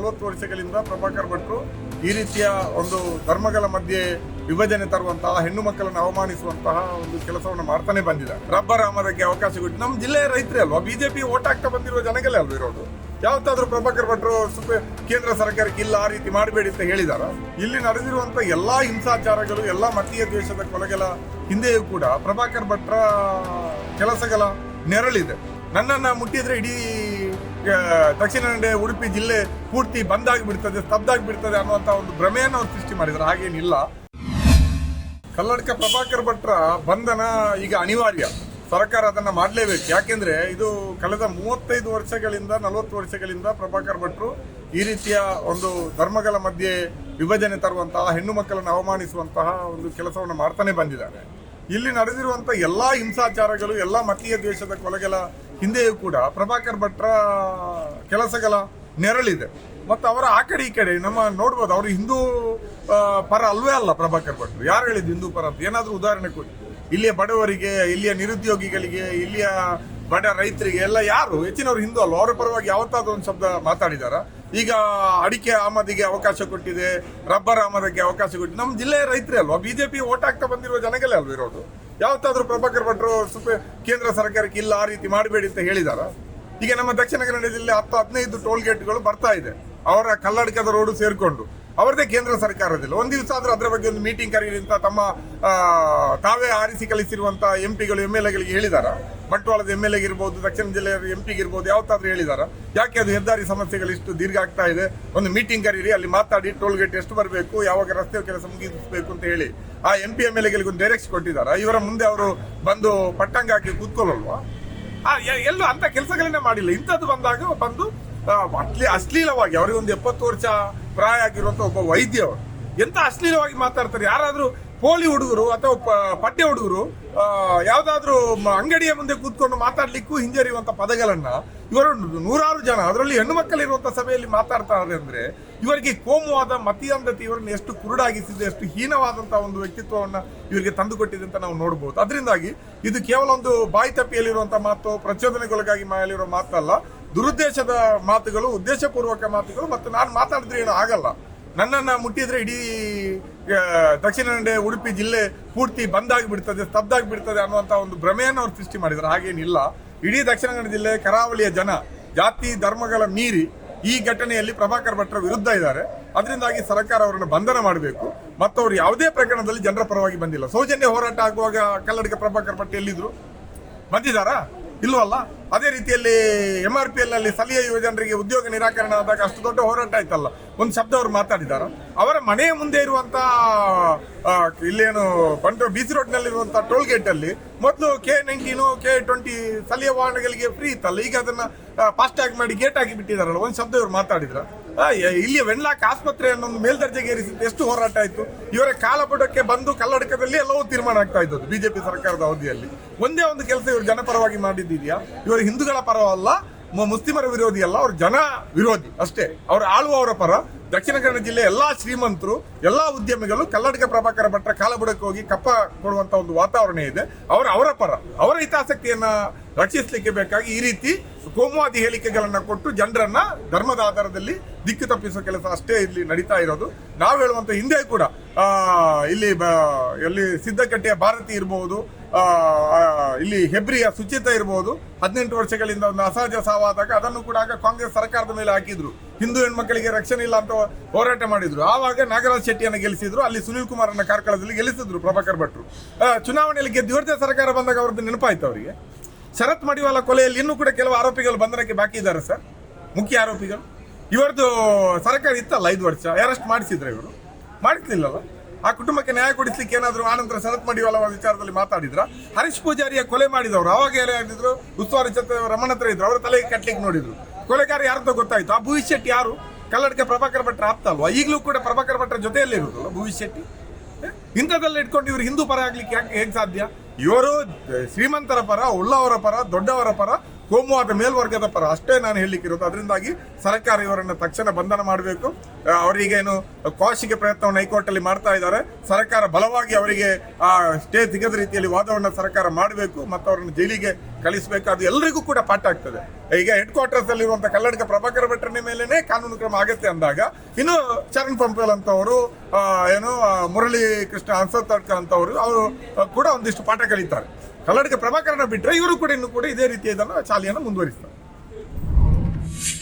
ನಲವತ್ತು ವರ್ಷಗಳಿಂದ ಪ್ರಭಾಕರ್ ಭಟ್ರು ಈ ರೀತಿಯ ಒಂದು ಧರ್ಮಗಳ ಮಧ್ಯೆ ವಿಭಜನೆ ತರುವಂತಹ ಹೆಣ್ಣು ಮಕ್ಕಳನ್ನು ಅವಮಾನಿಸುವಂತಹ ಒಂದು ಕೆಲಸವನ್ನು ಮಾಡ್ತಾನೆ ಬಂದಿದೆ. ರಬ್ಬರ್ ಆಮದಕ್ಕೆ ಅವಕಾಶ ಕೊಟ್ಟು ನಮ್ಮ ಜಿಲ್ಲೆಯ ರೈತರೇ ಅಲ್ವಾ? ಬಿಜೆಪಿ ಓಟ್ ಹಾಕ್ತಾ ಬಂದಿರುವ ಜನಗಳೇ ಅಲ್ವಾ ಇರೋದು? ಯಾವತ್ತಾದ್ರೂ ಪ್ರಭಾಕರ್ ಭಟ್ರು ಸುಪ್ರೀ ಕೇಂದ್ರ ಸರ್ಕಾರಕ್ಕೆ ಇಲ್ಲ ಆ ರೀತಿ ಮಾಡಬೇಡಿ ಅಂತ ಹೇಳಿದಾರ? ಇಲ್ಲಿ ನಡೆದಿರುವಂತ ಎಲ್ಲಾ ಹಿಂಸಾಚಾರಗಳು, ಎಲ್ಲಾ ಮತೀಯ ದೇಶದ ಕೊಲೆಗಳ ಹಿಂದೆಯೂ ಕೂಡ ಪ್ರಭಾಕರ್ ಭಟ್ರ ಕೆಲಸಗಳ ನೆರಳಿದೆ. ನನ್ನನ್ನ ಮುಟ್ಟಿದ್ರೆ ಇಡೀ ದಕ್ಷಿಣ ಕನ್ನಡ, ಉಡುಪಿ ಜಿಲ್ಲೆ ಪೂರ್ತಿ ಬಂದ್ ಆಗಿಬಿಡ್ತದೆ, ಸ್ತಬ್ಧ ಆಗಿಬಿಡ್ತದೆ ಅನ್ನುವಂತ ಒಂದು ಭ್ರಮೆಯನ್ನು ಅವ್ರು ಸೃಷ್ಟಿ ಮಾಡಿದ್ದಾರೆ ಹಾಗೇನಿಲ್ಲ. ಕಲ್ಲಡ್ಕ ಪ್ರಭಾಕರ್ ಭಟ್ರ ಬಂಧನ ಈಗ ಅನಿವಾರ್ಯ. ಸರ್ಕಾರ ಅದನ್ನ ಮಾಡಲೇಬೇಕು. ಯಾಕೆಂದ್ರೆ ಇದು ಕಳೆದ ಮೂವತ್ತೈದು ವರ್ಷಗಳಿಂದ, ನಲವತ್ತು ವರ್ಷಗಳಿಂದ ಪ್ರಭಾಕರ್ ಭಟ್ರು ಈ ರೀತಿಯ ಒಂದು ಧರ್ಮಗಳ ಮಧ್ಯೆ ವಿಭಜನೆ ತರುವಂತಹ, ಹೆಣ್ಣು ಮಕ್ಕಳನ್ನು ಅವಮಾನಿಸುವಂತಹ ಒಂದು ಕೆಲಸವನ್ನು ಮಾಡ್ತಾನೆ ಬಂದಿದ್ದಾರೆ. ಇಲ್ಲಿ ನಡೆದಿರುವಂತಹ ಎಲ್ಲಾ ಹಿಂಸಾಚಾರಗಳು, ಎಲ್ಲಾ ಮತೀಯ ದ್ವೇಷದ ಕೊಲೆಗಳ ಹಿಂದೆಯೂ ಕೂಡ ಪ್ರಭಾಕರ್ ಭಟ್ರ ಕೆಲಸಗಳ ನೆರಳಿದೆ. ಮತ್ತು ಅವರ ಆ ಕಡೆ ಈ ಕಡೆ ನಮ್ಮ ನೋಡ್ಬೋದು, ಅವರು ಹಿಂದೂ ಪರ ಅಲ್ವೇ ಅಲ್ಲ ಪ್ರಭಾಕರ್ ಭಟ್ರು. ಯಾರು ಹೇಳಿದ್ದು ಹಿಂದೂ ಪರ ಅಂತ? ಏನಾದ್ರೂ ಉದಾಹರಣೆ ಕೊಡಿ. ಇಲ್ಲಿಯ ಬಡವರಿಗೆ, ಇಲ್ಲಿಯ ನಿರುದ್ಯೋಗಿಗಳಿಗೆ, ಇಲ್ಲಿಯ ಬಡ ರೈತರಿಗೆ ಎಲ್ಲ ಯಾರು? ಹೆಚ್ಚಿನವರು ಹಿಂದೂ ಅಲ್ಲ ಅವರ ಪರವಾಗಿ ಯಾವತ್ತಾದ್ರೂ ಒಂದು ಶಬ್ದ ಮಾತಾಡಿದಾರ? ಈಗ ಅಡಿಕೆ ಆಮದಿಗೆ ಅವಕಾಶ ಕೊಟ್ಟಿದೆ, ರಬ್ಬರ್ ಆಮದಕ್ಕೆ ಅವಕಾಶ ಕೊಟ್ಟಿದೆ. ನಮ್ಮ ಜಿಲ್ಲೆಯ ರೈತರೇ ಅಲ್ವಾ? ಬಿಜೆಪಿ ಓಟ್ ಹಾಕ್ತಾ ಬಂದಿರುವ ಜನಗಳೇ ಅಲ್ವ ಇರೋದು? ಯಾವತ್ತಾದ್ರೂ ಪ್ರಭಾಕರ್ ಭಟ್ರು ಸುಪ್ರೀ ಕೇಂದ್ರ ಸರ್ಕಾರಕ್ಕೆ ಇಲ್ಲ, ಆ ರೀತಿ ಮಾಡಬೇಡಿ ಅಂತ ಹೇಳಿದಾರ. ಈಗ ನಮ್ಮ ದಕ್ಷಿಣ ಕನ್ನಡ ಜಿಲ್ಲೆ ಹತ್ತು ಹದಿನೈದು ಟೋಲ್ ಗೇಟ್ಗಳು ಬರ್ತಾ ಇದೆ. ಅವರ ಕಲ್ಲಡಕದ ರೋಡು ಸೇರಿಕೊಂಡು. ಅವರದೇ ಕೇಂದ್ರ ಸರ್ಕಾರದಿಲ್ಲ. ಒಂದು ದಿವಸ ಆದ್ರೂ ಅದರ ಬಗ್ಗೆ ಒಂದು ಮೀಟಿಂಗ್ ಕರೀರಿ ಅಂತ ತಮ್ಮ ತಾವೇ ಆರಿಸಿ ಕಳಿಸಿರುವಂತ ಎಂ ಪಿಗಳು ಎಲ್ ಎಗಳಿಗೆ ಹೇಳಿದಾರ. ಬಂಟ್ವಾಳದ ಎಂ ಎಲ್ ಎಗಿರ್ಬೋದು ದಕ್ಷಿಣ ಜಿಲ್ಲೆಯ ಎಂ ಪಿಗಿರ್ಬೋದು ಯಾವತ್ತಾದ್ರೂ ಹೇಳಿದಾರ? ಯಾಕೆ ಅದು ಹೆದ್ದಾರಿ ಸಮಸ್ಯೆಗಳು ಇಷ್ಟು ದೀರ್ಘ ಆಗ್ತಾ ಇದೆ? ಒಂದು ಮೀಟಿಂಗ್ ಕರೀರಿ ಅಲ್ಲಿ ಮಾತಾಡಿ ಟೋಲ್ ಗೇಟ್ ಎಷ್ಟು ಬರಬೇಕು ಯಾವಾಗ ರಸ್ತೆ ಕೆಲಸ ಮುಗಿಸಬೇಕು ಅಂತ ಹೇಳಿ. ಆ ಎಂ ಪಿ ಎಂ ಎಲ್ ಎಗಳಿಗೆ ಒಂದು ಡೈರೆಕ್ಟ್ ಕೊಟ್ಟಿದ್ದಾರೆ ಇವರ ಮುಂದೆ ಅವರು ಬಂದು ಪಟ್ಟಂಗ ಹಾಕಿ ಕೂತ್ಕೊಳ್ಳಲ್ವಾ? ಎಲ್ಲೂ ಅಂತ ಕೆಲಸಗಳನ್ನೇ ಮಾಡಿಲ್ಲ. ಇಂಥದ್ದು ಬಂದಾಗ ಬಂದು ಆ, ಅಶ್ಲೀ ಅಶ್ಲೀಲವಾಗಿ ಅವರಿಗೆ ಒಂದು ಎಪ್ಪತ್ತು ವರ್ಷ ಪ್ರಾಯ ಆಗಿರುವಂತ ಒಬ್ಬ ವೈದ್ಯ ಅವರು. ಎಂತ ಅಶ್ಲೀಲವಾಗಿ ಮಾತಾಡ್ತಾರೆ? ಯಾರಾದ್ರೂ ಪೋಲಿ ಹುಡುಗರು ಅಥವಾ ಪಠ್ಯ ಹುಡುಗರು ಯಾವುದಾದ್ರೂ ಅಂಗಡಿಯ ಮುಂದೆ ಕೂತ್ಕೊಂಡು ಮಾತಾಡ್ಲಿಕ್ಕೂ ಹಿಂಜರಿಯುವಂತ ಪದಗಳನ್ನ ಇವರು ನೂರಾರು ಜನ, ಅದರಲ್ಲಿ ಹೆಣ್ಣು ಮಕ್ಕಳಿರುವಂತ ಸಭೆಯಲ್ಲಿ ಮಾತಾಡ್ತಾರೆ ಅಂದ್ರೆ ಇವರಿಗೆ ಕೋಮುವಾದ ಮತೀಯಾಂಧತೆ ಇವರನ್ನು ಎಷ್ಟು ಕುರುಡಾಗಿಸಿದೆ, ಎಷ್ಟು ಹೀನವಾದಂತಹ ಒಂದು ವ್ಯಕ್ತಿತ್ವವನ್ನ ಇವರಿಗೆ ತಂದುಕೊಟ್ಟಿದೆ ಅಂತ ನಾವು ನೋಡಬಹುದು ಅದರಿಂದಾಗಿ ಇದು ಕೇವಲ ಒಂದು ಬಾಯಿ ತಪ್ಪಿಯಲ್ಲಿರುವಂತಹ ಮಾತು, ಪ್ರಚೋದನೆಗೊಳಗಾಗಿ ಮಾತಲ್ಲ, ದುರುದ್ದೇಶದ ಮಾತುಗಳು, ಉದ್ದೇಶಪೂರ್ವಕ ಮಾತುಗಳು, ಮತ್ತು ನಾನು ಮಾತಾಡಿದ್ರೆ ಏನು ಆಗಲ್ಲ. ನನ್ನನ್ನ ಮುಟ್ಟಿದ್ರೆ ಇಡೀ ದಕ್ಷಿಣ ಕನ್ನಡ, ಉಡುಪಿ ಜಿಲ್ಲೆ ಪೂರ್ತಿ ಬಂದ್ ಆಗಿಬಿಡ್ತದೆ, ಸ್ತಬ್ಧ ಆಗಿಬಿಡ್ತದೆ ಅನ್ನುವಂತ ಒಂದು ಭ್ರಮೆಯನ್ನು ಅವ್ರು ಸೃಷ್ಟಿ ಮಾಡಿದ್ದಾರೆ ಹಾಗೇನಿಲ್ಲ. ಇಡೀ ದಕ್ಷಿಣ ಕನ್ನಡ ಜಿಲ್ಲೆ ಕರಾವಳಿಯ ಜನ, ಜಾತಿ, ಧರ್ಮಗಳ ಮೀರಿ ಈ ಘಟನೆಯಲ್ಲಿ ಪ್ರಭಾಕರ್ ಭಟ್ರ ವಿರುದ್ಧ ಇದ್ದಾರೆ. ಅದರಿಂದಾಗಿ ಸರ್ಕಾರ ಅವರನ್ನು ಬಂಧನ ಮಾಡಬೇಕು. ಮತ್ತು ಅವರು ಯಾವುದೇ ಪ್ರಕರಣದಲ್ಲಿ ಜನರ ಪರವಾಗಿ ಬಂದಿಲ್ಲ. ಸೌಜನ್ಯ ಹೋರಾಟ ಆಗುವಾಗ ಕಲ್ಲಡಿಗ ಪ್ರಭಾಕರ್ ಭಟ್ ಎಲ್ಲಿದ್ರು? ಬಂದಿದ್ದಾರಾ? ಇಲ್ವಲ್ಲ? ಅದೇ ರೀತಿಯಲ್ಲಿ ಎಂ ಆರ್ ಪಿ ಎಲ್ ಸ್ಥಳೀಯ ಯುವಜನರಿಗೆ ಉದ್ಯೋಗ ನಿರಾಕರಣೆ ಆದಾಗ ಅಷ್ಟು ದೊಡ್ಡ ಹೋರಾಟ ಆಯ್ತಲ್ಲ? ಒಂದು ಶಬ್ದ ಅವರು ಮಾತಾಡಿದಾರ? ಅವರ ಮನೆಯ ಮುಂದೆ ಇರುವಂತ ಇಲ್ಲೇನು ಬಂಟ ಬೀಚ್ ರೋಡ್ನಲ್ಲಿ ಇರುವಂತಹ ಟೋಲ್ ಗೇಟ್ ಅಲ್ಲಿ ಮೊದಲು ಕೆ ನೈನ್ಟೀನು ಕೆ ಟ್ವೆಂಟಿ ಸ್ಥಳೀಯ ವಾಹನಗಳಿಗೆ ಫ್ರೀ ಇತ್ತಲ್ಲ? ಈಗ ಅದನ್ನ ಫಾಸ್ಟ್ ಟ್ಯಾಗ್ ಮಾಡಿ ಗೇಟ್ ಹಾಕಿ ಬಿಟ್ಟಿದಾರಲ್ಲ? ಒಂದು ಶಬ್ದ ಇವರು ಮಾತಾಡಿದ್ರ? ಇಲ್ಲಿ ವೆನ್ಲಾಕ್ ಆಸ್ಪತ್ರೆಯನ್ನು ಒಂದು ಮೇಲ್ದರ್ಜೆಗೆ ಏರಿಸಿದ್ದು ಎಷ್ಟು ಹೋರಾಟ ಆಯ್ತು? ಇವರ ಕಾಲಪುಟಕ್ಕೆ ಬಂದು ಕಲ್ಲಡಕದಲ್ಲಿ ಎಲ್ಲವೂ ತೀರ್ಮಾನ ಆಗ್ತಾ ಇದ್ದದ್ದು ಬಿಜೆಪಿ ಸರ್ಕಾರದ ಅವಧಿಯಲ್ಲಿ. ಒಂದೇ ಒಂದು ಕೆಲಸ ಇವರು ಜನಪರವಾಗಿ ಮಾಡಿದ್ದಿದೆಯಾ? ಇವರು ಹಿಂದೂಗಳ ಪರವಲ್ಲ ಮುಸ್ಲಿಮರ ವಿರೋಧಿ ಅಲ್ಲ, ಅವ್ರ ಜನ ವಿರೋಧಿ ಅಷ್ಟೇ. ಅವ್ರು ಆಳುವವರ ಪರ. ದಕ್ಷಿಣ ಕನ್ನಡ ಜಿಲ್ಲೆ ಎಲ್ಲಾ ಶ್ರೀಮಂತರು, ಎಲ್ಲಾ ಉದ್ಯಮಿಗಳು ಕಲ್ಲಡಕ ಪ್ರಭಾಕರ ಭಟ್ರ ಕಾಲಬುಡಕ್ಕೆ ಹೋಗಿ ಕಪ್ಪ ಕೊಡುವಂತ ಒಂದು ವಾತಾವರಣ ಇದೆ. ಅವರ ಅವರ ಪರ. ಅವರ ಹಿತಾಸಕ್ತಿಯನ್ನ ರಕ್ಷಿಸಲಿಕ್ಕೆ ಬೇಕಾಗಿ ಈ ರೀತಿ ಕೋಮುವಾದಿ ಹೇಳಿಕೆಗಳನ್ನು ಕೊಟ್ಟು ಜನರನ್ನ ಧರ್ಮದ ಆಧಾರದಲ್ಲಿ ದಿಕ್ಕು ತಪ್ಪಿಸುವ ಕೆಲಸ ಅಷ್ಟೇ ಇಲ್ಲಿ ನಡೀತಾ ಇರೋದು. ನಾವು ಹೇಳುವಂತ ಹಿಂದೆ ಕೂಡ ಇಲ್ಲಿ ಇಲ್ಲಿ ಸಿದ್ದಕಟ್ಟೆಯ ಭಾರತಿ ಇರಬಹುದು ಇಲ್ಲಿ ಹೆಬ್ರಿಯ ಸುಚಿತ ಇರಬಹುದು ಹದಿನೆಂಟು ವರ್ಷಗಳಿಂದ ಒಂದು ಅಸಹಜ ಸಾವಾದಾಗ ಅದನ್ನು ಕೂಡ ಆಗ ಕಾಂಗ್ರೆಸ್ ಸರ್ಕಾರದ ಮೇಲೆ ಹಾಕಿದ್ರು. ಹಿಂದೂ ಹೆಣ್ಮಕ್ಕಳಿಗೆ ರಕ್ಷಣೆ ಇಲ್ಲ ಅಂತ ಹೋರಾಟ ಮಾಡಿದ್ರು. ಆವಾಗ ನಾಗರಾಜ್ ಶೆಟ್ಟಿಯನ್ನು ಗೆಲ್ಲಿಸಿದ್ರು ಅಲ್ಲಿ ಸುನಿಲ್ ಅನ್ನ ಕಾರ್ಕಳದಲ್ಲಿ ಗೆಲ್ಲಿಸಿದ್ರು ಪ್ರಭಾಕರ್ ಭಟ್ರು. ಚುನಾವಣೆಯಲ್ಲಿ ಗೆದ್ದು ಸರ್ಕಾರ ಬಂದಾಗ ಅವ್ರದ್ದು ನೆನಪಾಯ್ತು ಅವರಿಗೆ. ಶರತ್ ಮಡಿವಾಲ ಕೊಲೆಯಲ್ಲಿ ಇನ್ನೂ ಕೂಡ ಕೆಲವು ಆರೋಪಿಗಳು ಬಂಧನಕ್ಕೆ ಬಾಕಿ ಇದ್ದಾರೆ, ಸರ್. ಮುಖ್ಯ ಆರೋಪಿಗಳು. ಇವರದ್ದು ಸರ್ಕಾರ ಇತ್ತಲ್ಲ ಐದು ವರ್ಷ? ಅರೆಸ್ಟ್ ಮಾಡಿಸಿದ್ರೆ ಇವರು? ಮಾಡಿಸ್ಲಿಲ್ಲಲ್ಲ? ಆ ಕುಟುಂಬಕ್ಕೆ ನ್ಯಾಯ ಕೊಡಿಸ್ಲಿಕ್ಕೆ ಏನಾದರೂ ಆನಂತರ ಶರತ್ ಮಡಿವಾಲ ವಿಚಾರದಲ್ಲಿ ಮಾತಾಡಿದ್ರ? ಹರೀಶ್ ಪೂಜಾರಿಯ ಕೊಲೆ ಮಾಡಿದವರು ಅವಾಗ ಏನಾಗಿದ್ರು ಉಸ್ತುವಾರಿ ಜೊತೆ ರಮಣ ಹತ್ರ ಇದ್ರು, ಅವರ ತಲೆಗೆ ಕಟ್ಲಿಕ್ಕೆ ನೋಡಿದ್ರು. ಕೊಲೆಗಾರ ಯಾರಂತ ಗೊತ್ತಾಯ್ತು? ಆ ಭೂವಿ ಶೆಟ್ಟಿ ಯಾರು? ಕಲ್ಲಡ್ಕ ಪ್ರಭಾಕರ್ ಭಟ್ರ ಆಪ್ತ ಅಲ್ವಾ? ಈಗಲೂ ಕೂಡ ಪ್ರಭಾಕರ್ ಭಟ್ರ ಜೊತೆಯಲ್ಲಿ ಇರುತ್ತಲ್ಲ ಭೂವಿ ಶೆಟ್ಟಿ ಇಂಥದ್ದೆಲ್ಲ ಇಟ್ಕೊಂಡು ಇವರು ಹಿಂದೂ ಪರ ಆಗ್ಲಿಕ್ಕೆ ಯಾಕೆ ಹೇಗೆ ಸಾಧ್ಯ? ಇವರು ಶ್ರೀಮಂತರ ಪರ, ಉಳ್ಳವರ ಪರ, ದೊಡ್ಡವರ ಪರ, ಕೋಮುವಾದ ಮೇಲ್ವರ್ಗದ ಪರ, ಅಷ್ಟೇ ನಾನು ಹೇಳಲಿಕ್ಕಿರೋದು. ಅದರಿಂದಾಗಿ ಸರ್ಕಾರ ಇವರನ್ನು ತಕ್ಷಣ ಬಂಧನ ಮಾಡಬೇಕು. ಅವರಿಗೇನು ಕ್ವಾಶಿಗೆ ಪ್ರಯತ್ನವನ್ನು ಹೈಕೋರ್ಟಲ್ಲಿ ಮಾಡ್ತಾ ಇದ್ದಾರೆ. ಸರ್ಕಾರ ಬಲವಾಗಿ ಅವರಿಗೆ ಆ ಸ್ಟೇ ಸಿಗದ ರೀತಿಯಲ್ಲಿ ವಾದವನ್ನು ಸರ್ಕಾರ ಮಾಡಬೇಕು ಮತ್ತು ಅವರನ್ನು ಜೈಲಿಗೆ ಕಳಿಸಬೇಕು. ಅದು ಎಲ್ಲರಿಗೂ ಕೂಡ ಪಾಠ ಆಗ್ತದೆ. ಈಗ ಹೆಡ್ ಕ್ವಾರ್ಟರ್ಸ್ ಅಲ್ಲಿ ಇರುವಂತಹ ಕಲ್ಲಡಕ ಪ್ರಭಾಕರ ಭಟ್ರನ ಮೇಲೇನೆ ಕಾನೂನು ಕ್ರಮ ಆಗುತ್ತೆ ಅಂದಾಗ, ಇನ್ನು ಚರಣ್ ಪಂಪಲ್ ಅಂತವರು ಏನು ಮುರಳಿ ಕೃಷ್ಣ ಅನ್ಸತ್ತಡ್ಕ ಅಂತವರು, ಅವರು ಕೂಡ ಒಂದಿಷ್ಟು ಪಾಠ ಕಲಿತಾರೆ. ಕಲ್ಲಡ್ಕ ಪ್ರಭಾಕರನ ಬಿಟ್ಟರೆ ಇವರು ಕೂಡ ಇನ್ನು ಕೂಡ ಇದೇ ರೀತಿಯ ಇದನ್ನು ಚಾಲಿಯನ್ನು ಮುಂದುವರಿಸ್ತಾರೆ.